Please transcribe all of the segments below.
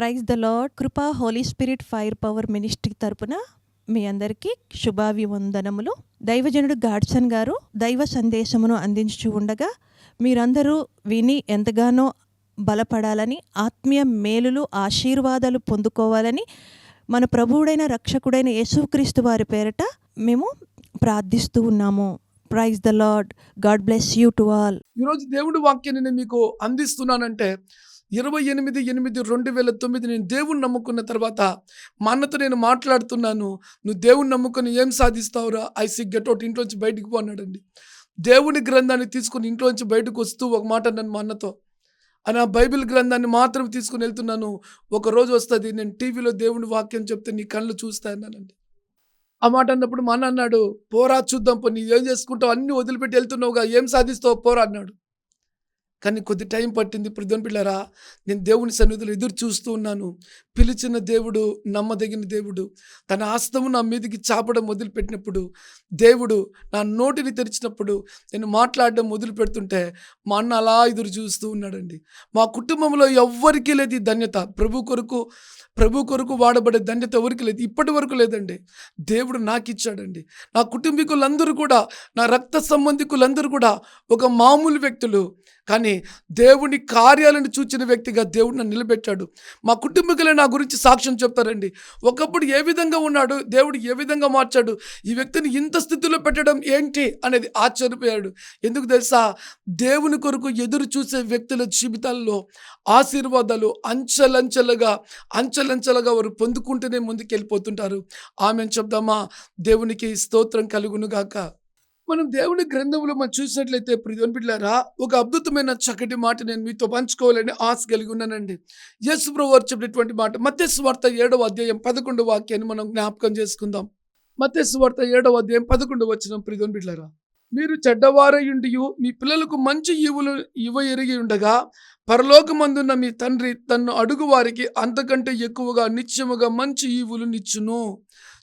Praise the Lord. Krupa Holy Spirit Fire Power Ministry తరపున మీ అందరికీ శుభాభివందనములు. దైవజనుడు గాడ్సన్ గారు దైవ సందేశమును అందించు ఉండగా మీరందరూ విని ఎంతగానో బలపడాలని ఆత్మీయ మేలులు ఆశీర్వాదాలు పొందుకోవాలని మన ప్రభువుడైన రక్షకుడైన యేసుక్రీస్తు వారి పేరట మేము ప్రార్థిస్తూ ఉన్నాము. Praise the Lord. God bless you to all. ఈరోజు దేవుడి వాక్యాన్ని మీకు అందిస్తున్నానంటే ఇరవై ఎనిమిది ఎనిమిది రెండు వేల తొమ్మిది నేను దేవుణ్ణి నమ్ముకున్న తర్వాత మా అన్నతో నేను మాట్లాడుతున్నాను. నువ్వు దేవుణ్ణి నమ్ముకొని ఏం సాధిస్తావురా? ఐ సి గెట్ అవుట్ ఇంట్లోంచి బయటికి పోన్నాడండి దేవుని గ్రంథాన్ని తీసుకుని ఇంట్లోంచి బయటకు వస్తూ ఒక మాట అన్నాను మా అన్నతో. అని ఆ బైబిల్ గ్రంథాన్ని మాత్రం తీసుకుని వెళ్తున్నాను. ఒక రోజు వస్తుంది నేను టీవీలో దేవుని వాక్యం చెప్తే నీ కళ్ళు చూస్తా అన్నానండి. ఆ మాట అన్నప్పుడు మా అన్న అన్నాడు పోరా చూద్దాం పో నీ ఏం చేసుకుంటావు? అన్ని వదిలిపెట్టి వెళ్తున్నావుగా ఏం సాధిస్తావు? పోరా అన్నాడు. కానీ కొద్ది టైం పట్టింది. ప్రధాన పిల్లరా నేను దేవుని సన్నిధిలో ఎదురు చూస్తూ ఉన్నాను. పిలిచిన దేవుడు నమ్మదగిన దేవుడు తన హస్తము నా మీదకి చాపడం మొదలుపెట్టినప్పుడు దేవుడు నా నోటిని తెరిచినప్పుడు నేను మాట్లాడడం మొదలు పెడుతుంటే మా అన్న అలా ఎదురు చూస్తూ ఉన్నాడండి. మా కుటుంబంలో ఎవ్వరికీ లేదు ఈ ధన్యత. ప్రభు కొరకు ప్రభు కొరకు వాడబడే ధన్యత ఎవరికి లేదు. ఇప్పటి వరకు లేదండి. దేవుడు నాకు ఇచ్చాడండి నా కుటుంబీకులందరూ కూడా నా రక్త సంబంధికులందరూ కూడా ఒక మామూలు వ్యక్తులు. కానీ దేవుని కార్యాలను చూచిన వ్యక్తిగా దేవుడు నన్ను నిలబెట్టాడు. మా కుటుంబీకులే నా గురించి సాక్ష్యం చెప్తారండి. ఒకప్పుడు ఏ విధంగా ఉన్నాడు దేవుడు ఏ విధంగా మార్చాడు ఈ వ్యక్తిని ఇంత స్థితిలో పెట్టడం ఏంటి అనేది ఆశ్చర్యపోయాడు. ఎందుకు తెలుసా? దేవుని కొరకు ఎదురు చూసే వ్యక్తుల జీవితాల్లో ఆశీర్వాదాలు అంచెలంచెలుగా అంచెలంచెలుగా వారు పొందుకుంటూనే ముందుకెళ్ళిపోతుంటారు. ఆమె చెప్దామా? దేవునికి స్తోత్రం కలుగును గాక. మనం దేవుని గ్రంథంలో మనం చూసినట్లయితే ప్రియోన్ బిడ్డారా ఒక అద్భుతమైన చక్కటి మాట నేను మీతో పంచుకోవాలని ఆశ కలిగి ఉన్నానండి. యశ్ ప్రభు చెప్పినటువంటి మాట మత్స్యవార్త ఏడవ అధ్యాయం పదకొండు వాక్యాన్ని మనం జ్ఞాపకం చేసుకుందాం. మత్స్యవార్త ఏడవ అధ్యాయం పదకొండు వచ్చిన ప్రియోన్ బిడ్డారా మీరు చెడ్డవారయుండి మీ పిల్లలకు మంచి ఈవులు ఇవ ఎరిగి ఉండగా పరలోకమందున్న మీ తండ్రి తన్ను అడుగు వారికి అంతకంటే ఎక్కువగా నిత్యముగా మంచి ఈవులు నిచ్చును.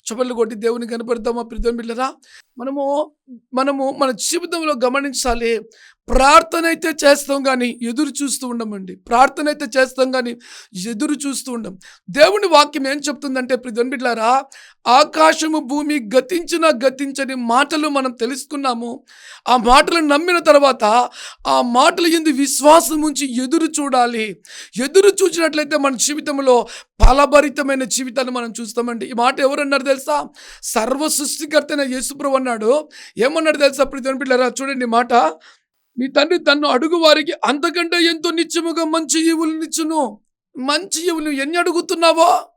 చపళ్ళు కొట్టి దేవుని కనపడతామా ప్రితం బిడ్డరా మనము మనము మన జీవితంలో గమనించాలి. ప్రార్థన అయితే చేస్తాం కానీ ఎదురు చూస్తూ ఉండమండి. ప్రార్థన అయితే చేస్తాం కానీ ఎదురు చూస్తూ ఉండం. దేవుని వాక్యం ఏం చెప్తుందంటే ప్రితం బిడ్డారా ఆకాశము భూమి గతించిన గతించని మాటలు మనం తెలుసుకున్నాము. ఆ మాటలు నమ్మిన తర్వాత ఆ మాటలు ఎందు విశ్వాసం ఉంచి ఎదురు చూడాలి. ఎదురు చూసినట్లయితే మన జీవితంలో ఫలభరితమైన జీవితాన్ని మనం చూస్తామండి. ఈ మాట ఎవరన్నారు తెలుసా? సర్వ సృష్టికర్తైన యేసుప్రభు అన్నాడు ఏమన్నాడు తెలుసా ప్రతి పిల్లరా చూడండి మాట. మీ తండ్రి తన్ను అడుగు వారికి అంతకంటే ఎంతో నిత్యముగా మంచి ఈవులు నిచ్చును. మంచి ఈవులు ఎన్ని అడుగుతున్నావో?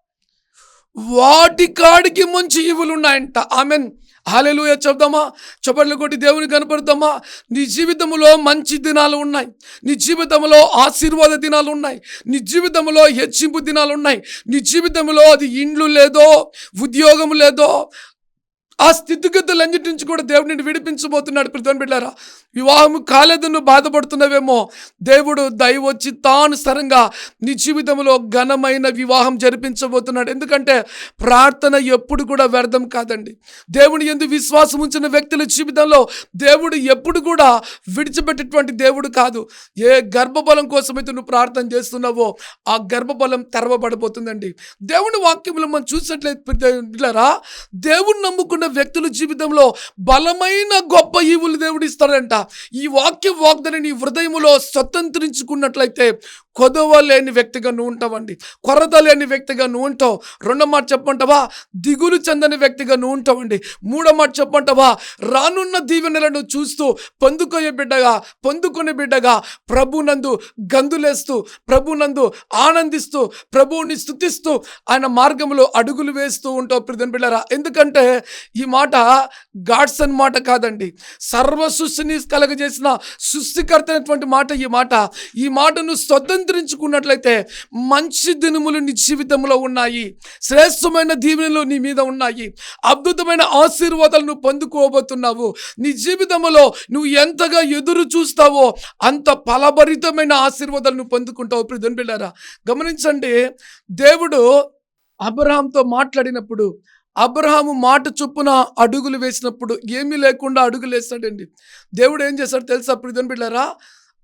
వాటి కాడికి మంచి ఈవులు ఉన్నాయంట. ఆమెన్. హాలెలుయ చెప్దామా? చప్పట్లు కొట్టి దేవుని కనపడతామా నీ జీవితంలో మంచి దినాలు ఉన్నాయి. నీ జీవితంలో ఆశీర్వాద దినాలు ఉన్నాయి. నీ జీవితంలో హెచ్చింపు దినాలు ఉన్నాయి. నీ జీవితంలో అది ఇండ్లు లేదో ఉద్యోగం లేదో ఆ స్థితిగతులన్నిటి నుంచి కూడా దేవుడు నిన్ను విడిపించబోతున్నాడు ప్రతిని బిడ్డారా. వివాహం కాలేదు నువ్వు బాధపడుతున్నావేమో. దేవుడు దయ వచ్చి నీ జీవితంలో ఘనమైన వివాహం జరిపించబోతున్నాడు. ఎందుకంటే ప్రార్థన ఎప్పుడు కూడా వ్యర్థం కాదండి. దేవుని ఎందు విశ్వాసం ఉంచిన వ్యక్తుల జీవితంలో దేవుడు ఎప్పుడు కూడా విడిచిపెట్టేటువంటి దేవుడు కాదు. ఏ గర్భబలం కోసమైతే నువ్వు ప్రార్థన చేస్తున్నావో ఆ గర్భబలం తెరవబడబోతుందండి. దేవుని వాక్యంలో మనం చూసినట్లయితే పిల్లరా దేవుని నమ్ముకున్న వ్యక్తుల జీవితంలో బలమైన గొప్ప ఈవులు దేవుడు ఇస్తాడంట. ఈ వాక్య వాగ్దని నీ హృదయములో స్వతంత్రించుకున్నట్లయితే కొదవ లేని వ్యక్తిగా నువ్వు ఉంటావండి. కొరత లేని వ్యక్తిగా నువ్వు ఉంటావు. రెండో మాట చెప్పంటావా దిగులు చెందని వ్యక్తిగా నువ్వు ఉంటావండి. మూడో మాట చెప్పంటావా రానున్న దీవెనలను చూస్తూ పొందుకోయే బిడ్డగా పొందుకునే బిడ్డగా ప్రభునందు గందులేస్తూ ప్రభునందు ఆనందిస్తూ ప్రభువుని స్థుతిస్తూ ఆయన మార్గంలో అడుగులు వేస్తూ ఉంటావు ప్రతిని బిడ్డరా ఎందుకంటే ఈ మాట గాడ్స్ అని మాట కాదండి. సర్వ సృష్టిని కలగజేసిన సృష్టికర్త అయినటువంటి మాట ఈ మాట. ఈ మాటను స్వతంత్రించుకున్నట్లయితే మంచి దినములు నీ జీవితంలో ఉన్నాయి. శ్రేష్టమైన దీవెనలు నీ మీద ఉన్నాయి. అద్భుతమైన ఆశీర్వాదాలు నువ్వు పొందుకోబోతున్నావు. నీ జీవితంలో నువ్వు ఎంతగా ఎదురు చూస్తావో అంత ఫలభరితమైన ఆశీర్వాదాలు నువ్వు పొందుకుంటావు. ఇప్పుడు బిడ్డారా గమనించండి. దేవుడు అబ్రహాంతో మాట్లాడినప్పుడు అబ్రహాము మాట చొప్పున అడుగులు వేసినప్పుడు ఏమీ లేకుండా అడుగులు వేస్తాడండి దేవుడు ఏం చేస్తాడు తెలుసా ప్రిధన్ బిడ్డారా?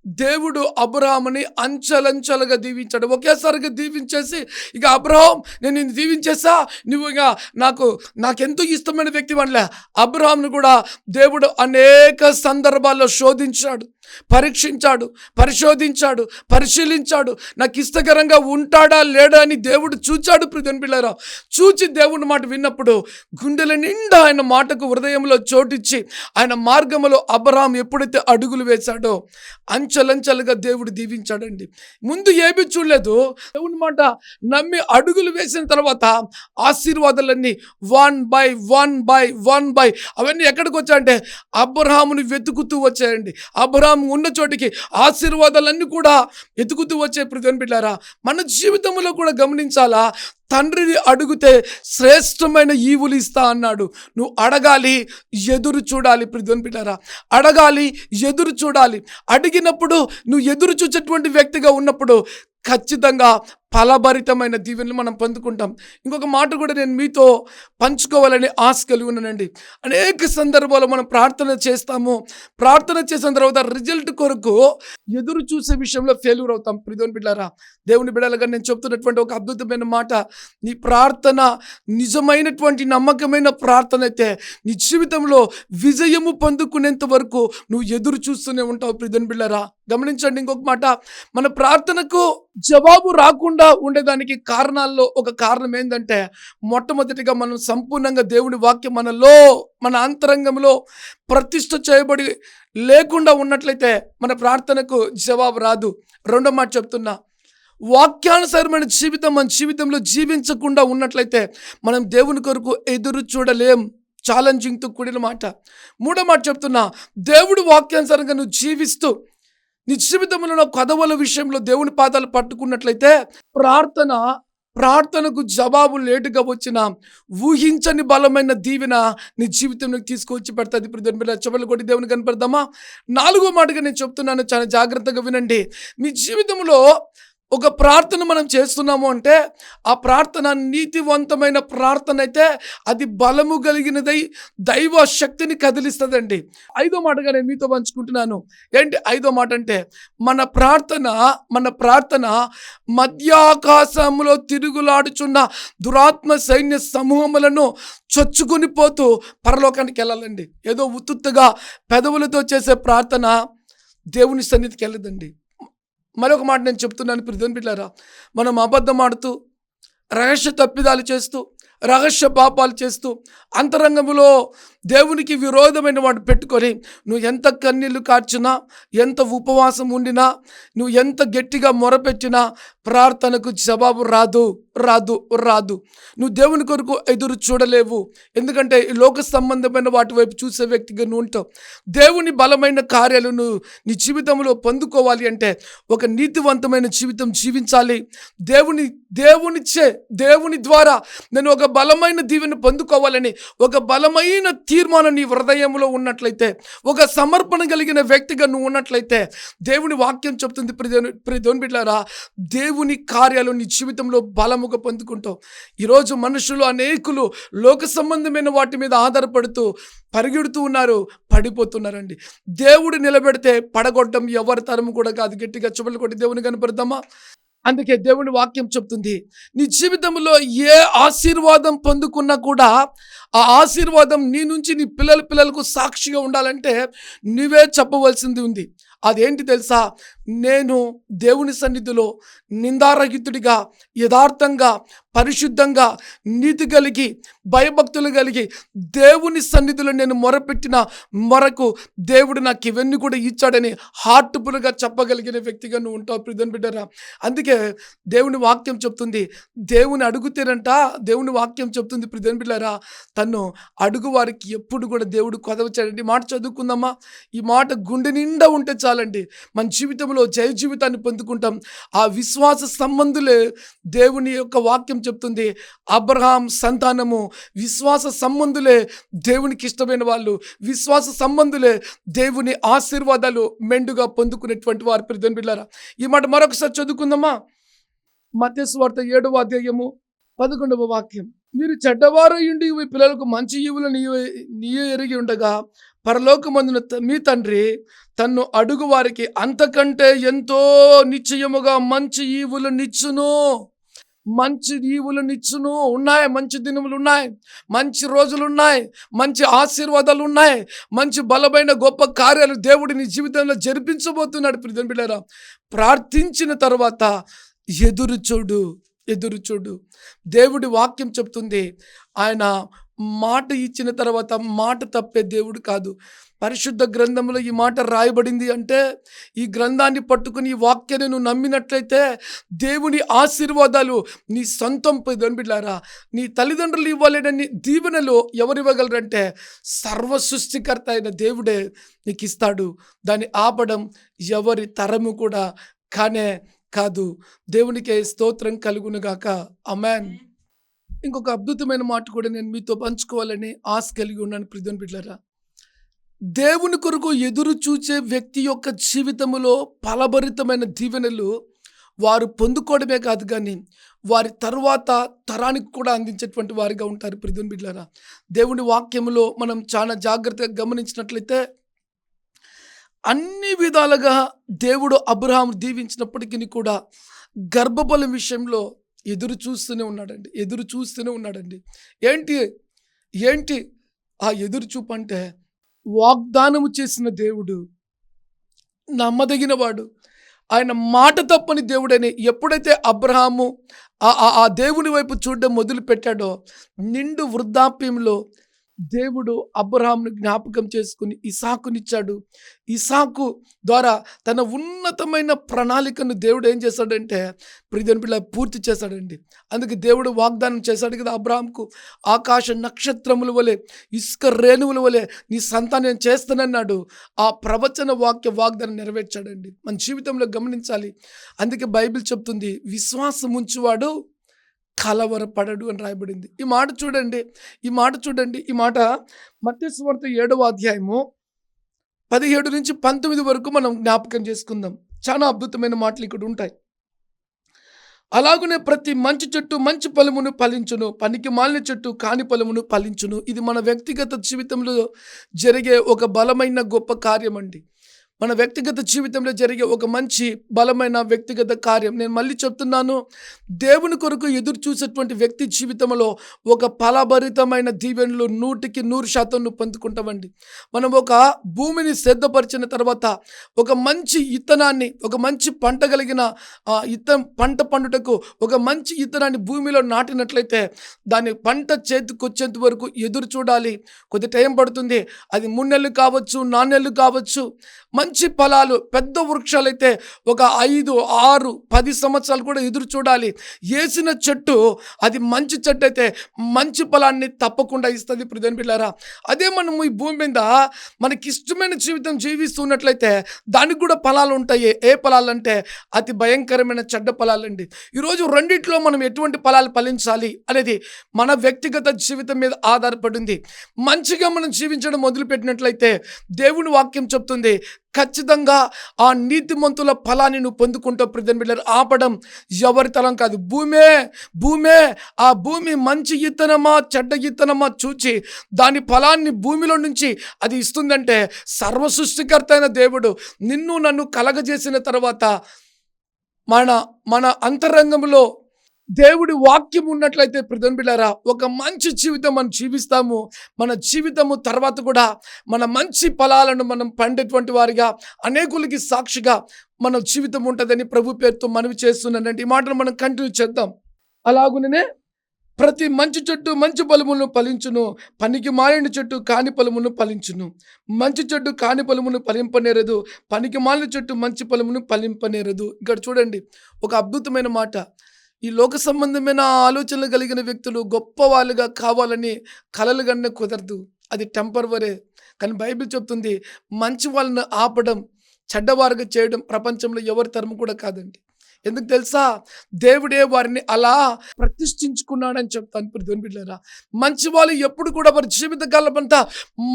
దేవుడు అబ్రహాముని అంచెలంచెలుగా దీవించాడు. ఒకేసారిగా దీవించేసి ఇక అబ్రహాం నేను నిన్ను దీవించేసా నువ్వు ఇక నాకు నాకెంతో ఇష్టమైన వ్యక్తి అనలే అబ్రహాంను కూడా దేవుడు అనేక సందర్భాల్లో శోధించాడు. పరీక్షించాడు పరిశోధించాడు పరిశీలించాడు. నాకు ఇష్టకరంగా ఉంటాడా లేడా అని దేవుడు చూచాడు ప్రిధన్ పిల్లరా చూచి దేవుని మాట విన్నప్పుడు గుండెల నిండా ఆయన మాటకు హృదయంలో చోటిచ్చి ఆయన మార్గములో అబ్రహాం ఎప్పుడైతే అడుగులు వేశాడో అంచెలంచెలుగా దేవుడు దీవించాడండి. ముందు ఏమీ చూడలేదు. దేవుని మాట నమ్మి అడుగులు వేసిన తర్వాత ఆశీర్వాదాలన్నీ one by one by one by one ఎక్కడికి వచ్చాయంటే అబ్రహాముని వెతుకుతూ వచ్చాయండి. అబ్రహాం ఉన్న చోటికి ఆశీర్వాదాలన్నీ కూడా ఎతుకుతూ వచ్చే ప్రతిని బిడ్డారా మన జీవితంలో కూడా గమనించాలా? తండ్రిని అడిగితే శ్రేష్టమైన ఈవులు ఇస్తా అన్నాడు. నువ్వు అడగాలి ఎదురు చూడాలి ప్రతిని బిడ్డారా. అడగాలి ఎదురు చూడాలి. అడిగినప్పుడు నువ్వు ఎదురు చూసేటువంటి వ్యక్తిగా ఉన్నప్పుడు ఖచ్చితంగా ఫలభరితమైన దీవెనలు మనం పొందుకుంటాం. ఇంకొక మాట కూడా నేను మీతో పంచుకోవాలని ఆశ కలిగి ఉన్నానండి. అనేక సందర్భాల్లో మనం ప్రార్థన చేస్తాము. ప్రార్థన చేసిన తర్వాత రిజల్ట్ కొరకు ఎదురు చూసే విషయంలో ఫెయిల్యూర్ అవుతాం. ప్రిదోని బిడ్డారా దేవుని బిడ్డలుగా నేను చెప్తున్నటువంటి ఒక అద్భుతమైన మాట. నీ ప్రార్థన నిజమైనటువంటి నమ్మకమైన ప్రార్థన అయితే నీ జీవితంలో విజయము పొందుకునేంత వరకు నువ్వు ఎదురు చూస్తూనే ఉంటావు ప్రిధోని బిడ్డారా. గమనించండి ఇంకొక మాట. మన ప్రార్థనకు జవాబు రాకుండా ఉండేదానికి కారణాల్లో ఒక కారణం ఏంటంటే మొట్టమొదటిగా మనం సంపూర్ణంగా దేవుని వాక్యం మనలో మన అంతరంగంలో ప్రతిష్ట చేయబడి లేకుండా ఉన్నట్లయితే మన ప్రార్థనకు జవాబు రాదు. రెండో మాట చెప్తున్నా. వాక్యానుసారమైన జీవితం మన జీవితంలో జీవించకుండా ఉన్నట్లయితే మనం దేవుని కొరకు ఎదురు చూడలేం. ఛాలెంజింగ్తో కూడిన మాట. మూడో మాట చెప్తున్నా. దేవుడు వాక్యానుసారంగా నువ్వు జీవిస్తూ నీ జీవితంలో కథవల విషయంలో దేవుని పాదాలు పట్టుకున్నట్లయితే ప్రార్థన ప్రార్థనకు జవాబు లేటుగా వచ్చిన ఊహించని బలమైన దీవెన నీ జీవితంలోకి తీసుకొచ్చి పెడతాది. ఇప్పుడు దాని మీద చెవులు కొట్టి దేవుని కనపడదామా? నాలుగో మాటగా నేను చెప్తున్నాను చాలా జాగ్రత్తగా వినండి. మీ జీవితంలో ఒక ప్రార్థన మనం చేస్తున్నాము అంటే ఆ ప్రార్థన నీతివంతమైన ప్రార్థన అయితే అది బలము కలిగినదై దైవ శక్తిని కదిలిస్తుందండి. ఐదో మాటగా నేను మీతో పంచుకుంటున్నాను. ఏంటి ఐదో మాట అంటే మన ప్రార్థన మన ప్రార్థన మధ్యాకాశంలో తిరుగులాడుచున్న దురాత్మ సైన్య సమూహములను చొచ్చుకొని పోతూ పరలోకానికి వెళ్ళాలండి. ఏదో ఉత్తుత్తుగా పెదవులతో చేసే ప్రార్థన దేవుని సన్నిధికి వెళ్ళదండి. మరొక మాట నేను చెప్తున్నాను ప్రిధన్ బిడ్డారా మనం అబద్ధం ఆడుతూ రహస్య తప్పిదాలు చేస్తూ రహస్య పాపాలు చేస్తూ అంతరంగంలో దేవునికి విరోధమైన వాడు పెట్టుకొని నువ్వు ఎంత కన్నీళ్ళు కార్చినా ఎంత ఉపవాసం ఉండినా నువ్వు ఎంత గట్టిగా మొరపెట్టినా ప్రార్థనకు జవాబు రాదు రాదు రాదు. నువ్వు దేవుని కొరకు ఎదురు చూడలేవు. ఎందుకంటే లోక సంబంధమైన వాటి వైపు చూసే వ్యక్తిగా నువ్వు ఉంటావు. దేవుని బలమైన కార్యాలు నువ్వు నీ జీవితంలో పొందుకోవాలి అంటే ఒక నీతివంతమైన జీవితం జీవించాలి. దేవుని దేవునిచ్చే దేవుని ద్వారా నేను ఒక బలమైన దీవెని పొందుకోవాలని ఒక బలమైన తీర్మానం నీ హృదయంలో ఉన్నట్లయితే ఒక సమర్పణ కలిగిన వ్యక్తిగా నువ్వు ఉన్నట్లయితే దేవుని వాక్యం చెప్తుంది ప్రతి ప్రియ దేవుని బిడ్డారా దేవుని కార్యాలు నీ జీవితంలో బలముగా పొందుకుంటావు. ఈరోజు మనుషులు అనేకులు లోక సంబంధమైన వాటి మీద ఆధారపడుతూ పరిగెడుతూ ఉన్నారు పడిపోతున్నారండి. దేవుడు నిలబెడితే పడగొట్టడం ఎవరి తరము కూడా కాదు. గట్టిగా చుబలు కొట్టి దేవుని కనపడదామా అందుకే దేవుని వాక్యం చెప్తుంది. నీ జీవితంలో ఏ ఆశీర్వాదం పొందుకున్నా కూడా ఆ ఆశీర్వాదం నీ నుంచి నీ పిల్లల పిల్లలకు సాక్షిగా ఉండాలంటే నువ్వే చెప్పవలసింది ఉంది. అదేంటి తెలుసా? నేను దేవుని సన్నిధిలో నిందారహితుడిగా యథార్థంగా పరిశుద్ధంగా నీతి కలిగి భయభక్తులు కలిగి దేవుని సన్నిధిలో నేను మొరపెట్టిన మొరకు దేవుడు నాకు ఇవన్నీ కూడా ఇచ్చాడని హార్ట్ఫుల్గా చెప్పగలిగిన వ్యక్తిగా నువ్వు ఉంటావు ప్రిధన్ బిడ్డరా. అందుకే దేవుని వాక్యం చెప్తుంది దేవుని అడుగుతేనంట దేవుని వాక్యం చెప్తుంది ప్రిధన్ బిడ్డరా. తను అడుగు వారికి ఎప్పుడు కూడా దేవుడు కొదవచ్చాడండి ఈ మాట చదువుకుందామా? ఈ మాట గుండె నిండా ఉంటే చాలండి. మన జీవితంలో జయ జీవితాన్ని పొందుకుంటాం. ఆ విశ్వాస సంబంధులే దేవుని యొక్క వాక్యం చెప్తుంది. అబ్రహాం సంతానము విశ్వాస సంబంధులే దేవునికి ఇష్టమైన వాళ్ళు. విశ్వాస సంబంధులే దేవుని ఆశీర్వాదాలు మెండుగా పొందుకునేటువంటి వారు ప్రతిని బిళ్ళారా ఈ మాట మరొకసారి చదువుకుందామా? మత్స్వార్త ఏడవ అధ్యాయము పదకొండవ వాక్యం. మీరు చెడ్డవారు ఉండి మీ పిల్లలకు మంచి ఈవులు నీయ నీయ ఎరిగి ఉండగా పరలోకమందున త- మీ తండ్రి తన్ను అడుగు వారికి అంతకంటే ఎంతో నిశ్చయముగా మంచి ఈవులు నిచ్చును. మంచి ఈవులు నిచ్చును. ఉన్నాయి మంచి దినములు ఉన్నాయి మంచి రోజులు ఉన్నాయి మంచి ఆశీర్వాదాలు ఉన్నాయి మంచి బలమైన గొప్ప కార్యాలు దేవుడి నీ జీవితంలో జరిపించబోతున్నాడు ప్రియం బిడ్డారా ప్రార్థించిన తర్వాత ఎదురు చూడు. ఎదురు చూడు. దేవుడి వాక్యం చెప్తుంది ఆయన మాట ఇచ్చిన తర్వాత మాట తప్పే దేవుడు కాదు. పరిశుద్ధ గ్రంథంలో ఈ మాట రాయబడింది అంటే ఈ గ్రంథాన్ని పట్టుకుని ఈ వాక్యాన్ని నువ్వు నమ్మినట్లయితే దేవుని ఆశీర్వాదాలు నీ సొంతం బిడ్డారా నీ తల్లిదండ్రులు ఇవ్వలేనని దీవెనలు ఎవరు ఇవ్వగలరంటే సర్వ సృష్టికర్త అయిన దేవుడే నీకు ఇస్తాడు. దాన్ని ఆపడం ఎవరి తరము కూడా కానే కాదు. దేవునికే స్తోత్రం కలుగునుగాక అమెన్ ఇంకొక అద్భుతమైన మాట కూడా నేను మీతో పంచుకోవాలని ఆశ కలిగి ఉన్నాను ప్రిధన్ బిడ్డరా దేవుని కొరకు ఎదురు చూచే వ్యక్తి యొక్క జీవితంలో ఫలభరితమైన దీవెనలు వారు పొందుకోవడమే కాదు కానీ వారి తరువాత తరానికి కూడా అందించేటువంటి వారిగా ఉంటారు ప్రిధన్ బిడ్డరా దేవుని వాక్యములో మనం చాలా జాగ్రత్తగా గమనించినట్లయితే అన్ని విధాలుగా దేవుడు అబ్రహాం దీవించినప్పటికీ కూడా గర్భఫలం విషయంలో ఎదురు చూస్తూనే ఉన్నాడండి ఎదురు చూస్తూనే ఉన్నాడండి. ఏంటి ఏంటి ఆ ఎదురు చూపు అంటే వాగ్దానము చేసిన దేవుడు నమ్మదగిన వాడు ఆయన మాట తప్పని దేవుడని ఎప్పుడైతే అబ్రహాము ఆ- ఆ- దేవుని వైపు చూడడం మొదలు పెట్టాడో నిండు వృద్ధాప్యంలో దేవుడు అబ్రహాంను జ్ఞాపకం చేసుకుని ఇసాకునిచ్చాడు. ఇసాకు ద్వారా తన ఉన్నతమైన ప్రణాళికను దేవుడు ఏం చేశాడంటే ప్రియని పిల్ల పూర్తి చేశాడండి. అందుకే దేవుడు వాగ్దానం చేశాడు కదా అబ్రహాంకు ఆకాశ నక్షత్రముల వలె ఇసుక రేణువుల వలె నీ సంతానం నేను చేస్తానన్నాడు. ఆ ప్రవచన వాక్య వాగ్దానం నెరవేర్చాడండి. మన జీవితంలో గమనించాలి. అందుకే బైబిల్ చెప్తుంది విశ్వాసం ఉంచువాడు కలవరపడడు అని రాయబడింది. ఈ మాట చూడండి ఈ మాట చూడండి ఈ మాట మత్స్యవార్త ఏడవ అధ్యాయము పదిహేడు నుంచి పంతొమ్మిది వరకు మనం జ్ఞాపకం చేసుకుందాం. చాలా అద్భుతమైన మాటలు ఇక్కడ ఉంటాయి. అలాగనే ప్రతి మంచి చెట్టు మంచి ఫలమును ఫలించును పనికి మాలిన చెట్టు కాని ఫలమును ఫలించును. ఇది మన వ్యక్తిగత జీవితంలో జరిగే ఒక బలమైన గొప్ప కార్యం అండి మన వ్యక్తిగత జీవితంలో జరిగే ఒక మంచి బలమైన వ్యక్తిగత కార్యం. నేను మళ్ళీ చెప్తున్నాను దేవుని కొరకు ఎదురు చూసేటువంటి వ్యక్తి జీవితంలో ఒక ఫలభరితమైన దీవెనలు నూటికి నూరు శాతం నువ్వు పొందుకుంటామండి మనం ఒక భూమిని సిద్ధపరిచిన తర్వాత ఒక మంచి ఇత్తనాన్ని ఒక మంచి పంట కలిగిన ఆ, ఇత్తం పంట పండుటకు ఒక మంచి ఇత్తనాన్ని భూమిలో నాటినట్లయితే దాని పంట చేతికి వచ్చేంత వరకు ఎదురు చూడాలి. కొద్ది టైం పడుతుంది అది మూడు నెలలు కావచ్చు నాలుగు నెలలు కావచ్చు. మంచి ఫలాలు పెద్ద వృక్షాలైతే ఒక ఐదు ఆరు పది సంవత్సరాలు కూడా ఎదురు చూడాలి. వేసిన చెట్టు అది మంచి చెట్టు అయితే మంచి ఫలాన్ని తప్పకుండా ఇస్తుంది ప్రధాన పిల్లారా అదే మనం ఈ భూమి మీద మనకి ఇష్టమైన జీవితం జీవిస్తున్నట్లయితే దానికి కూడా ఫలాలు ఉంటాయి. ఏ ఫలాలు అంటే అతి భయంకరమైన చెడ్డ ఫలాలండి. ఈరోజు రెండిట్లో మనం ఎటువంటి ఫలాలు ఫలించాలి అనేది మన వ్యక్తిగత జీవితం మీద ఆధారపడింది. మంచిగా మనం జీవించడం మొదలుపెట్టినట్లయితే దేవుని వాక్యం చెప్తుంది ఖచ్చితంగా ఆ నీతిమంతుల ఫలాన్ని నువ్వు పొందుకుంటావు ప్రజెంట్ బిడ్డలు ఆపడం ఎవరి తలం కాదు. భూమే భూమే ఆ భూమి మంచి ఇత్తనమా చెడ్డ ఇత్తనమా చూచి దాని ఫలాన్ని భూమిలో నుంచి అది ఇస్తుందంటే సర్వ సృష్టికర్త అయిన దేవుడు నిన్ను నన్ను కలగజేసిన తర్వాత మన మన అంతరంగంలో దేవుడి వాక్యం ఉన్నట్లయితే ప్రధాన బిళ్ళారా ఒక మంచి జీవితం మనం జీవిస్తాము. మన జీవితము తర్వాత కూడా మన మంచి ఫలాలను మనం పండేటువంటి వారిగా అనేకులకి సాక్షిగా మన జీవితం ఉంటుందని ప్రభు పేరుతో మనవి చేస్తున్నానండి. ఈ మాటను మనం కంటిన్యూ చేద్దాం. అలాగుననే ప్రతి మంచి చెట్టు మంచి ఫలములను ఫలించును. పనికి మాలిన చెట్టు కాని ఫలమును ఫలించును. మంచి చెట్టు కాని ఫలమును ఫలింపనేరదు. పనికి మాలిన చెట్టు మంచి ఫలమును ఫలింపనేరదు. ఇక్కడ చూడండి ఒక అద్భుతమైన మాట. ఈ లోక సంబంధమైన ఆలోచనలు కలిగిన వ్యక్తులు గొప్ప వాళ్ళుగా కావాలని కలలు కన్నా కుదరదు. అది టెంపరవరే కానీ బైబిల్ చెప్తుంది మంచి వాళ్ళని ఆపడం చెడ్డవారుగా చేయడం ప్రపంచంలో ఎవరి తరము కూడా కాదండి. ఎందుకు తెలుసా? దేవుడే వారిని అలా ప్రతిష్ఠించుకున్నాడని చెప్తాను. ఇప్పుడు దేవుని బిడ్డారా మంచి వాళ్ళు ఎప్పుడు కూడా వారి జీవిత కాలమంతా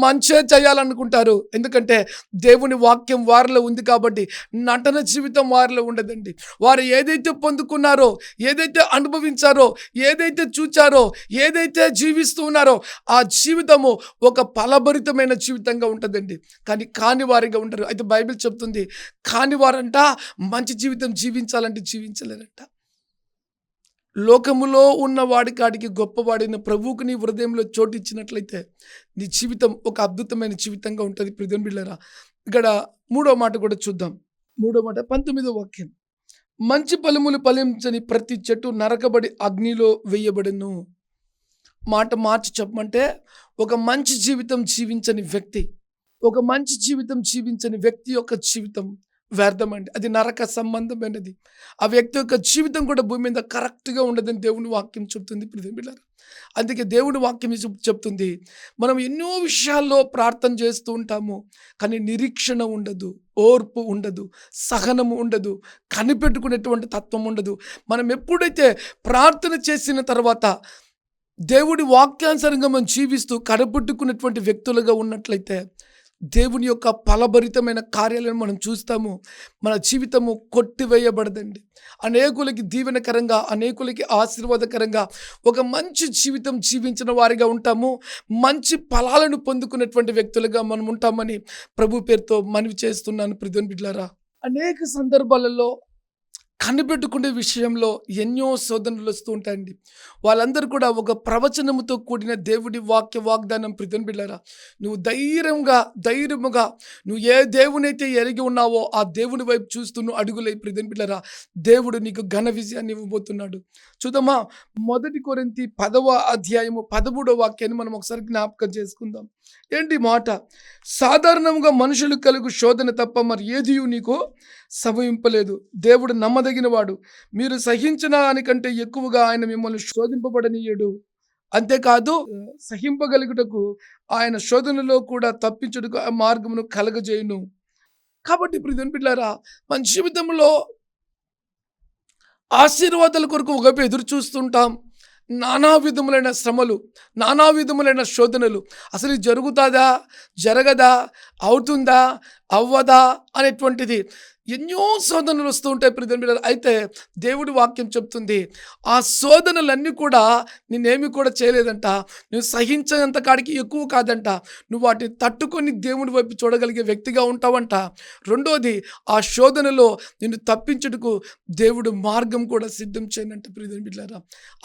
మంచే చేయాలనుకుంటారు. ఎందుకంటే దేవుని వాక్యం వారిలో ఉంది కాబట్టి నటన జీవితం వారిలో ఉండదండి. వారు ఏదైతే పొందుకున్నారో ఏదైతే అనుభవించారో ఏదైతే చూచారో ఏదైతే జీవిస్తూ ఉన్నారో ఆ జీవితము ఒక ఫలభరితమైన జీవితంగా ఉంటుందండి. కానీ కాని వారిగా ఉంటారు. అయితే బైబిల్ చెప్తుంది కాని వారంట మంచి జీవితం జీవించాలంటే జీవించలేనట్ట లోకములో ఉన్న వాడి కాడికి గొప్పవాడిన ప్రభువుకు నీ హృదయంలో చోటు ఇచ్చినట్లయితే నీ జీవితం ఒక అద్భుతమైన జీవితంగా ఉంటుంది ప్రతిని బిళ్ళరా. ఇక్కడ మూడో మాట కూడా చూద్దాం. మూడో మాట పంతొమ్మిదో వాక్యం. మంచి ఫలములు ఫలించని ప్రతి చెట్టు నరకబడి అగ్నిలో వేయబడును. మాట మార్చి చెప్పమంటే ఒక మంచి జీవితం జీవించని వ్యక్తి ఒక మంచి జీవితం జీవించని వ్యక్తి యొక్క జీవితం వ్యర్థమండి. అది నరక సంబంధమైనది. ఆ వ్యక్తి యొక్క జీవితం కూడా భూమి మీద కరెక్ట్గా ఉండదని దేవుని వాక్యం చెప్తుంది పిల్లలు అందుకే దేవుని వాక్యం చెప్తుంది మనం ఎన్నో విషయాల్లో ప్రార్థన చేస్తూ ఉంటాము కానీ నిరీక్షణ ఉండదు ఓర్పు ఉండదు సహనము ఉండదు కనిపెట్టుకునేటువంటి తత్వం ఉండదు. మనం ఎప్పుడైతే ప్రార్థన చేసిన తర్వాత దేవుడి వాక్యానుసరంగా మనం జీవిస్తూ కడబుట్టుకున్నటువంటి వ్యక్తులుగా ఉన్నట్లయితే దేవుని యొక్క ఫలభరితమైన కార్యాలను మనం చూస్తాము. మన జీవితము కొట్టివేయబడదండి. అనేకులకి దీవెనకరంగా అనేకులకి ఆశీర్వాదకరంగా ఒక మంచి జీవితం జీవించిన వారిగా ఉంటాము. మంచి ఫలాలను పొందుకున్నటువంటి వ్యక్తులుగా మనం ఉంటామని ప్రభు పేరుతో మనవి చేస్తున్నాను ప్రతి బిడ్లారా అనేక సందర్భాలలో కనిపెట్టుకునే విషయంలో ఎన్నో శోధనలు వస్తూ ఉంటాయండి. వాళ్ళందరూ కూడా ఒక ప్రవచనముతో కూడిన దేవుడి వాక్య వాగ్దానం ప్రిధన్ బిళ్ళరా నువ్వు ధైర్యంగా ధైర్యముగా నువ్వు ఏ దేవునైతే ఎరిగి ఉన్నావో ఆ దేవుని వైపు చూస్తూ నువ్వు అడుగులై ప్రిధన్ బిళ్ళరా దేవుడు నీకు ఘన విజయాన్ని ఇవ్వబోతున్నాడు. చూద్దామా మొదటి కొరింతి పదవ అధ్యాయము పదమూడవ వాక్యాన్ని మనం ఒకసారి జ్ఞాపకం చేసుకుందాం. ఏంటి మాట? సాధారణంగా మనుషులు కలుగు శోధన తప్ప మరి ఏది నీకు సమయింపలేదు దేవుడు నమ్మదగినవాడు. మీరు సహించిన దానికంటే ఎక్కువగా ఆయన మిమ్మల్ని శోధింపబడనీయడు. అంతేకాదు సహింపగలుగుటకు ఆయన శోధనలో కూడా తప్పించుటకు ఆ మార్గమును కలగజేయును. కాబట్టి ఇప్పుడు బిడ్డారా మన జీవితంలో ఆశీర్వాదాల కొరకు ఒకవైపు ఎదురు చూస్తుంటాం. నానా విధములైన శ్రమలు నానా విధములైన శోధనలు. అసలు జరుగుతుందా జరగదా అవుతుందా అవ్వదా అనేటువంటిది ఎన్నో శోధనలు వస్తూ ఉంటాయి ప్రతి బిడ్డలు అయితే దేవుడి వాక్యం చెప్తుంది ఆ శోధనలన్నీ కూడా నేనేమి కూడా చేయలేదంట నువ్వు సహించేంత కాడికి ఎక్కువ కాదంట. నువ్వు వాటిని తట్టుకొని దేవుడి వైపు చూడగలిగే వ్యక్తిగా ఉంటావంట. రెండోది ఆ శోధనలో నిన్ను తప్పించుటకు దేవుడు మార్గం కూడా సిద్ధం చేయనంట ప్రియదని బిడ్డారా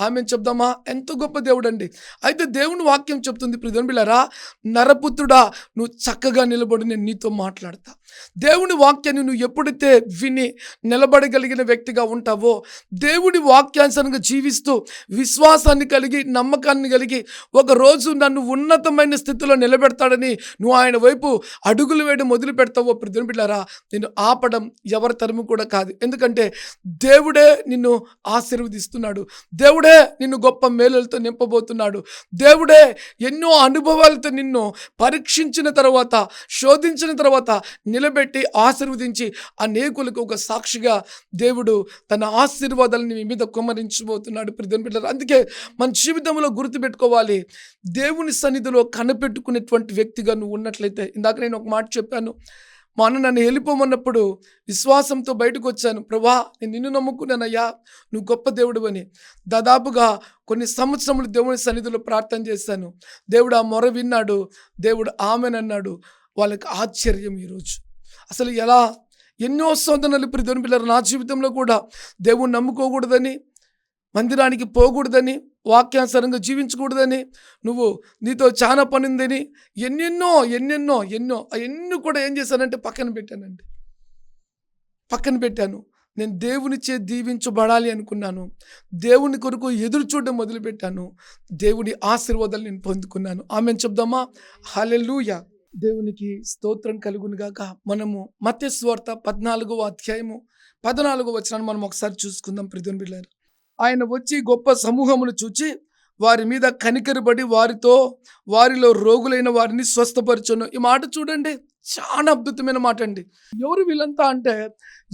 ఆమె చెప్దామా? ఎంత గొప్ప దేవుడు అండి అయితే దేవుని వాక్యం చెప్తుంది ప్రియదని బిడ్డారా నరపుత్రుడా నువ్వు చక్కగా నిలబడి నేను నీతో మాట్లాడతా. దేవుని వాక్యాన్ని నువ్వు ఎప్పుడు ఎప్పుడైతే విని నిలబడగలిగిన వ్యక్తిగా ఉంటావో దేవుడి వాక్యానుసారంగా జీవిస్తూ విశ్వాసాన్ని కలిగి నమ్మకాన్ని కలిగి ఒక రోజు నన్ను ఉన్నతమైన స్థితిలో నిలబెడతాడని నువ్వు ఆయన వైపు అడుగులు వేయడం మొదలు పెడతావో ప్రతినిబిడ్డారా నిన్ను ఆపడం ఎవరి తరము కూడా కాదు. ఎందుకంటే దేవుడే నిన్ను ఆశీర్వదిస్తున్నాడు. దేవుడే నిన్ను గొప్ప మేలులతో నింపబోతున్నాడు. దేవుడే ఎన్నో అనుభవాలతో నిన్ను పరీక్షించిన తర్వాత శోధించిన తర్వాత నిలబెట్టి ఆశీర్వదించి అనేకులకు ఒక సాక్షిగా దేవుడు తన ఆశీర్వాదాలను మీ మీద కుమ్మరించబోతున్నాడు. ప్రతిని పెట్టారు అందుకే మన జీవితంలో గుర్తుపెట్టుకోవాలి. దేవుని సన్నిధిలో కనిపెట్టుకునేటువంటి వ్యక్తిగా నువ్వు ఉన్నట్లయితే ఇందాక నేను ఒక మాట చెప్పాను. మా అన్న నన్ను వెళ్ళిపోమన్నప్పుడు విశ్వాసంతో బయటకు వచ్చాను. ప్రభా నేను నిన్ను నమ్ముకున్నానయ్యా నువ్వు గొప్ప దేవుడు అని దాదాపుగా కొన్ని సంవత్సరములు దేవుని సన్నిధిలో ప్రార్థన చేశాను. దేవుడు ఆ మొర విన్నాడు. దేవుడు ఆమెనన్నాడు. వాళ్ళకి ఆశ్చర్యం ఈరోజు. అసలు ఎలా ఎన్నో సోదనలు ప్రతిని పిల్లలు నా జీవితంలో కూడా దేవుని నమ్ముకోకూడదని మందిరానికి పోకూడదని వాక్యానుసారంగా జీవించకూడదని నువ్వు నీతో చాలా పనిందని ఎన్నెన్నో ఎన్నెన్నో ఎన్నో అవన్నీ కూడా ఏం చేశానంటే పక్కన పెట్టానండి. పక్కన పెట్టాను. నేను దేవునిచే దీవించబడాలి అనుకున్నాను. దేవుని కొరకు ఎదురు చూడడం మొదలుపెట్టాను. దేవుడి ఆశీర్వాదాలు నేను పొందుకున్నాను. ఆమె చెప్దామా? హలెలూయ దేవునికి స్తోత్రం కలుగునుగాక మనము మత్స్వార్త పద్నాలుగో అధ్యాయము పద్నాలుగో వచనాన్ని మనం ఒకసారి చూసుకుందాం ప్రతిని ఆయన వచ్చి గొప్ప సమూహమును చూచి వారి మీద కనికరబడి వారితో వారిలో రోగులైన వారిని స్వస్థపరచును. ఈ మాట చూడండి చాలా అద్భుతమైన మాట అండి. ఎవరు వీళ్ళంతా అంటే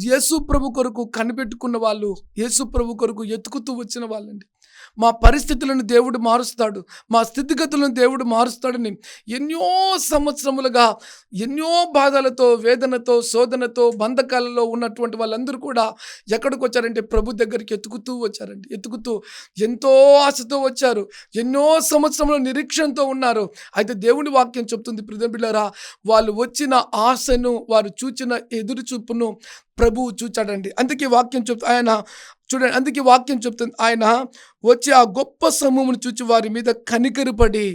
యేసు ప్రభు కొరకు కనిపెట్టుకున్న వాళ్ళు యేసు ప్రభు కొరకు ఎతుకుతూ వచ్చిన వాళ్ళండి. మా పరిస్థితులను దేవుడు మారుస్తాడు. మా స్థితిగతులను దేవుడు మారుస్తాడని ఎన్నో సంవత్సరములుగా ఎన్నో బాధలతో వేదనతో శోధనతో బంధకాలలో ఉన్నటువంటి వాళ్ళందరూ కూడా ఎక్కడికి వచ్చారంటే ప్రభు దగ్గరికి ఎత్తుకుతూ వచ్చారండి. ఎత్తుకుతూ ఎంతో ఆశతో వచ్చారు. ఎన్నో సంవత్సరంలో నిరీక్షణతో ఉన్నారు. అయితే దేవుని వాక్యం చెప్తుంది ప్రిదంబిళ్ళరా వాళ్ళు వచ్చిన ఆశను వారు చూచిన ఎదురు చూపును ప్రభువు చూచాడండి. అందుకే వాక్యం చెప్తూ ఆయన చూడండి అందుకే వాక్యం చెప్తుంది ఆయన వచ్చి ఆ గొప్ప సమూహమును చూచి వారి మీద కనికరపడి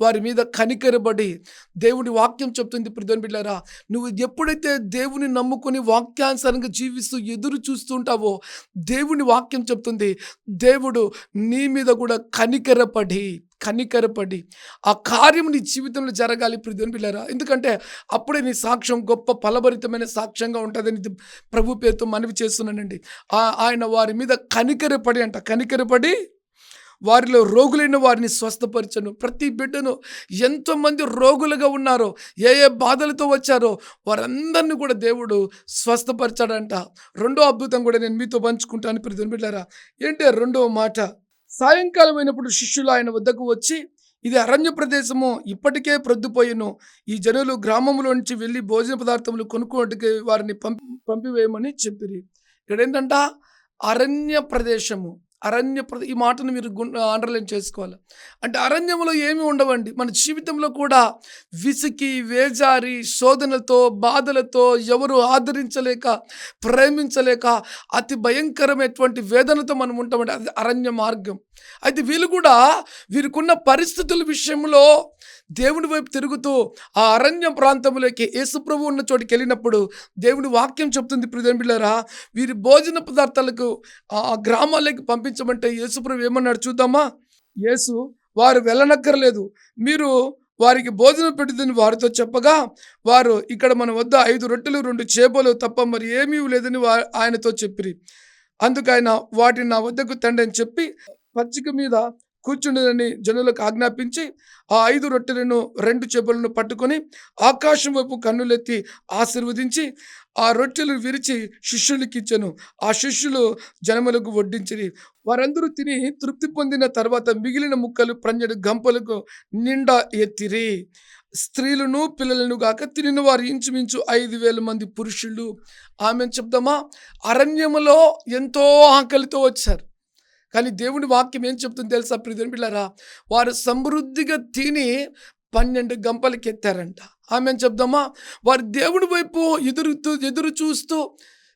వారి మీద కనికరబడి దేవుని వాక్యం చెప్తుంది ప్రిధన్ బిడ్డారా నువ్వు ఎప్పుడైతే దేవుని నమ్ముకొని వాక్యానుసారంగా జీవిస్తూ ఎదురు చూస్తుంటావో దేవుని వాక్యం చెప్తుంది దేవుడు నీ మీద కూడా కనికరపడి కనికరపడి ఆ కార్యం నీ జీవితంలో జరగాలి ప్రిధన్ బిళ్ళరా ఎందుకంటే అప్పుడే నీ సాక్ష్యం గొప్ప ఫలభరితమైన సాక్ష్యంగా ఉంటుందని ప్రభు పేరుతో మనవి చేస్తున్నానండి. ఆయన వారి మీద కనికరపడి అంట కనికరపడి వారిలో రోగులైన వారిని స్వస్థపరచను. ప్రతి బిడ్డను ఎంతోమంది రోగులుగా ఉన్నారో ఏ ఏ బాధలతో వచ్చారో వారందరినీ కూడా దేవుడు స్వస్థపరచాడంట. రెండో అద్భుతం కూడా నేను మీతో పంచుకుంటాను ప్రతి బిడ్డారా ఏంటి రెండో మాట? సాయంకాలం అయినప్పుడు శిష్యులు ఆయన వద్దకు వచ్చి ఇది అరణ్య ప్రదేశము ఇప్పటికే ప్రొద్దుపోయిను. ఈ జనులు గ్రామంలో నుంచి వెళ్ళి భోజన పదార్థములు కొనుక్కోటికి వారిని పంపి పంపివేయమని చెప్పిరి. ఇక్కడ ఏంటంట? అరణ్య ప్రదేశము. అరణ్య ప్రదే ఈ మాటను మీరు అండర్లైన్ చేసుకోవాలి. అంటే అరణ్యంలో ఏమి ఉండవండి? మన జీవితంలో కూడా విసికి వేజారి శోధనలతో బాధలతో ఎవరు ఆదరించలేక ప్రేమించలేక అతి భయంకరమైనటువంటి వేదనతో మనం ఉంటామండి. అది అరణ్య మార్గం. అయితే వీళ్ళు కూడా వీరికున్న పరిస్థితుల విషయంలో దేవుని వైపు తిరుగుతూ ఆ అరణ్య ప్రాంతంలోకి యేసుప్రభు ఉన్న చోటికి వెళ్ళినప్పుడు దేవుని వాక్యం చెప్తుంది ప్రియం వీరి భోజన పదార్థాలకు ఆ గ్రామాలకి పంపించమంటే యేసుప్రభు ఏమన్నాడు చూద్దామా? యేసు వారు వెళ్ళనక్కర్లేదు. మీరు వారికి భోజనం పెడుతుంది వారితో చెప్పగా వారు ఇక్కడ మన వద్ద ఐదు రొట్టెలు రెండు చేపలు తప్ప మరి ఏమీ లేదని వా ఆయనతో చెప్పిరి. అందుకు ఆయన వాటిని నా వద్దకు తండ్రి అని చెప్పి పచ్చిక మీద కూర్చుండదని జనులకు ఆజ్ఞాపించి ఆ ఐదు రొట్టెలను రెండు చేపలను పట్టుకొని ఆకాశం వైపు కన్నులెత్తి ఆశీర్వదించి ఆ రొట్టెలు విరిచి శిష్యులకి ఇచ్చాను. ఆ శిష్యులు జనములకు వడ్డించిరి. వారందరూ తిని తృప్తి పొందిన తర్వాత మిగిలిన ముక్కలు ప్రంజడు గంపలకు నిండా ఎత్తిరి. స్త్రీలను పిల్లలను గాక తినిన వారు ఇంచుమించు ఐదు వేల మంది పురుషులు. ఆమె చెప్దామా? అరణ్యములో ఎంతో ఆకలితో వచ్చారు. కానీ దేవుని వాక్యం ఏం చెప్తుంది తెలుసా ప్రియుని పిల్లరా వారు సమృద్ధిగా తిని పన్నెండు గంపలకి ఎత్తారంట ఆమె చెప్దామా? వారు దేవుని వైపు ఎదురుతూ ఎదురు చూస్తూ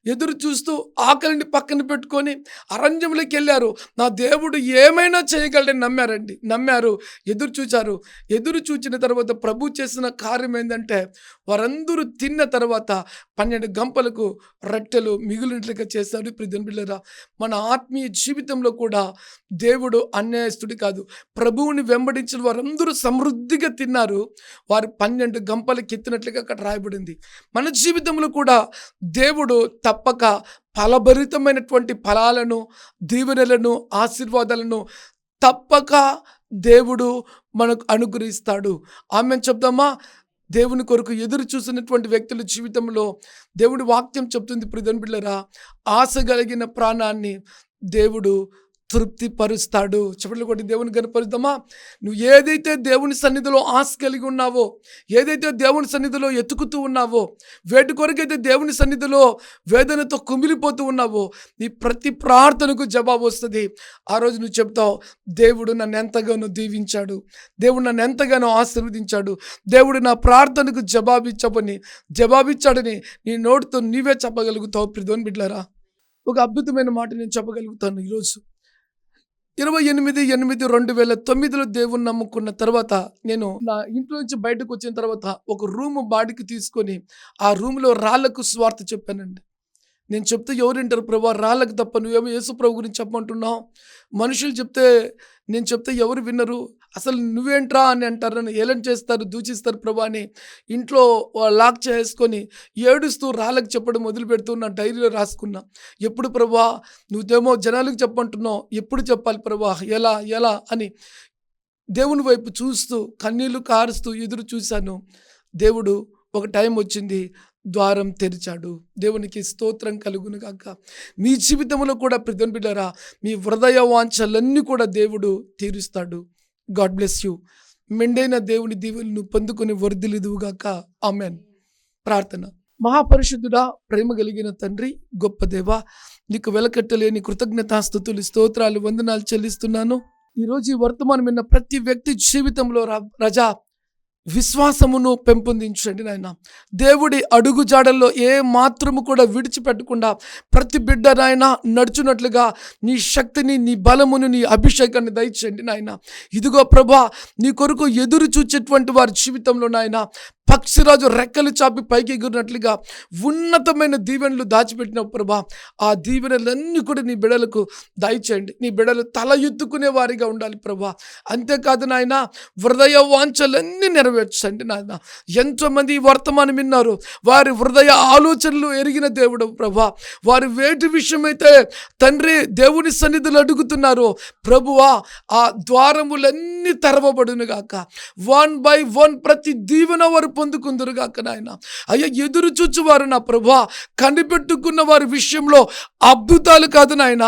ఎదురు చూస్తూ ఆకలిని పక్కన పెట్టుకొని అరణ్యంలోకి వెళ్ళారు నా దేవుడు ఏమైనా చేయగలడని నమ్మారండి. నమ్మారు. ఎదురు చూచారు. ఎదురు చూచిన తర్వాత ప్రభు చేసిన కార్యం ఏంటంటే వారందరూ తిన్న తర్వాత పన్నెండు గంపలకు రొట్టెలు మిగిలినట్లుగా చేశారు. ప్రిధన్ బిళ్ళరా మన ఆత్మీయ జీవితంలో కూడా దేవుడు అన్యాయస్తుడి కాదు. ప్రభువుని వెంబడించిన వారందరూ సమృద్ధిగా తిన్నారు. వారు పన్నెండు గంపలకి ఎత్తినట్లుగా అక్కడ రాయబడింది. మన జీవితంలో కూడా దేవుడు తప్పక ఫలభరితమైనటువంటి ఫలాలను దీవెనలను ఆశీర్వాదాలను తప్పక దేవుడు మనకు అనుగ్రహిస్తాడు. ఆమె చెప్దామా? దేవుని కొరకు ఎదురు చూసినటువంటి వ్యక్తుల జీవితంలో దేవుడి వాక్యం చెప్తుంది. ప్రిధన్ బిళ్ళరా ఆశ కలిగిన ప్రాణాన్ని దేవుడు తృప్తిపరుస్తాడు. చెప్పట్లు కొట్టి దేవుని కనపరుద్దామా? నువ్వు ఏదైతే దేవుని సన్నిధిలో ఆశ కలిగి ఉన్నావో ఏదైతే దేవుని సన్నిధిలో ఎతుకుతూ ఉన్నావో వేటి కొరకైతే దేవుని సన్నిధిలో వేదనతో కుమిలిపోతూ ఉన్నావో నీ ప్రతి ప్రార్థనకు జవాబు వస్తుంది. ఆ రోజు నువ్వు చెప్తావు దేవుడు నన్ను ఎంతగానో దీవించాడు. దేవుడు నన్ను ఎంతగానో ఆశీర్వదించాడు. దేవుడు నా ప్రార్థనకు జవాబిచ్చబని జవాబిచ్చాడని నీ నోటితో నీవే చెప్పగలుగుతావు. ప్రిధోన్ బిడ్లరా ఒక అద్భుతమైన మాట నేను చెప్పగలుగుతాను ఈరోజు. ఇరవై ఎనిమిది ఎనిమిది రెండు వేల తొమ్మిదిలో దేవుని నమ్ముకున్న తర్వాత నేను నా ఇంట్లో నుంచి బయటకు వచ్చిన తర్వాత ఒక రూమ్ బాడికి తీసుకొని ఆ రూమ్లో రాళ్ళకు స్వార్థ చెప్పానండి. నేను చెప్తే ఎవరు వింటారు? ప్రభా రాళ్ళకు తప్ప నువ్వేమో యేసుప్రభు గురించి చెప్పమంటున్నావు. మనుషులు చెప్తే నేను చెప్తే ఎవరు వినరు? అసలు నువ్వేంట్రా అని అంటారు. నన్ను ఏలం చేస్తారు దూచిస్తారు ప్రభా అని ఇంట్లో లాక్ చేసుకొని ఏడుస్తూ రాళ్ళకు చెప్పడం మొదలు పెడుతూ నా డైరీలో రాసుకున్నా. ఎప్పుడు ప్రభా నువ్వేమో జనాలకు చెప్పంటున్నావు ఎప్పుడు చెప్పాలి ప్రభా? ఎలా ఎలా అని దేవుని వైపు చూస్తూ కన్నీళ్ళు కారుస్తూ ఎదురు చూశాను. దేవుడు ఒక టైం వచ్చింది. ద్వారం తెరిచాడు. దేవునికి స్తోత్రం కలుగును కాక మీ జీవితంలో కూడా ప్రతిని మీ హృదయ వాంఛలన్నీ కూడా దేవుడు తీరుస్తాడు. God bless you. మెండైన దేవుని దీవులను పొందుకుని వరదలిదువుగాక ఆమెన్. ప్రార్థన. మహాపరిశుద్ధుడా ప్రేమ కలిగిన తండ్రి గొప్ప దేవ నీకు వెలకట్టలేని కృతజ్ఞతాస్థుతులు స్తోత్రాలు వందనాలు చెల్లిస్తున్నాను. ఈరోజు ఈ వర్తమానం విన్న ప్రతి వ్యక్తి జీవితంలో రా- రజా విశ్వాసమును పెంపొందించండి నాయన. దేవుడి అడుగు జాడల్లో ఏ మాత్రము కూడా విడిచిపెట్టకుండా ప్రతి బిడ్డ నాయన నడుచున్నట్లుగా నీ శక్తిని నీ బలమును నీ అభిషేకాన్ని దయచేయండి నాయన. ఇదిగో ప్రభా నీ కొరకు ఎదురు చూచేటువంటి వారి జీవితంలో నాయన పక్షిరాజు రెక్కలు చాపి పైకి ఎగురినట్లుగా ఉన్నతమైన దీవెనలు దాచిపెట్టిన ప్రభా. ఆ దీవెనలన్నీ కూడా నీ బిడలకు దయచేయండి. నీ బిడలు తల ఎత్తుకునే వారిగా ఉండాలి ప్రభా. అంతేకాదు నాయన హృదయ వాంఛలన్నీ నెరవేర్చండి నాయన. ఎంతోమంది ఈ వర్తమానం విన్నారు. వారి హృదయ ఆలోచనలు ఎరిగిన దేవుడు ప్రభా. వారి వేటి విషయమైతే తండ్రి దేవుని సన్నిధులు అడుగుతున్నారు ప్రభువా ఆ ద్వారములన్నీ తెరవబడును గాక వన్ బై వన్ ప్రతి దీవెన వారు పొందుకుందరుగాక నాయన. అయ్యా ఎదురు చూచువారు నా ప్రభా కనిపెట్టుకున్న వారి విషయంలో అద్భుతాలు కాదు నాయన.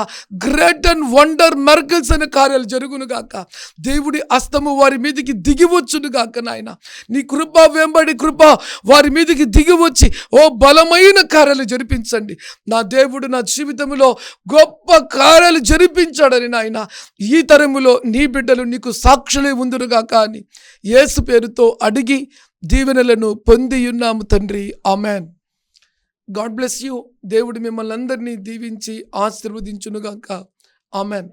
గ్రేట్ అండ్ వండర్ మెర్కల్స్ అనే కార్యాలు జరుగును గాక దేవుడి అస్తము వారి మీదకి దిగివచ్చును గాక నాయన. నీ కృప వెంబడి కృప వారి మీదకి దిగివచ్చి ఓ బలమైన కార్యాలు జరిపించండి. నా దేవుడు నా జీవితంలో గొప్ప కార్యాలు జరిపించాడని నాయన. ఈ తరములో నీ బిడ్డలు నీకు సాక్షులే ఉందిరుగాక అని యేసు పేరుతో అడిగి దీవెనలను పొందియున్నాము తండ్రి. ఆమెన్. God bless you. దేవుడు మిమ్మల్ని అందరినీ దీవించి ఆశీర్వదించునుగాక. ఆమెన్.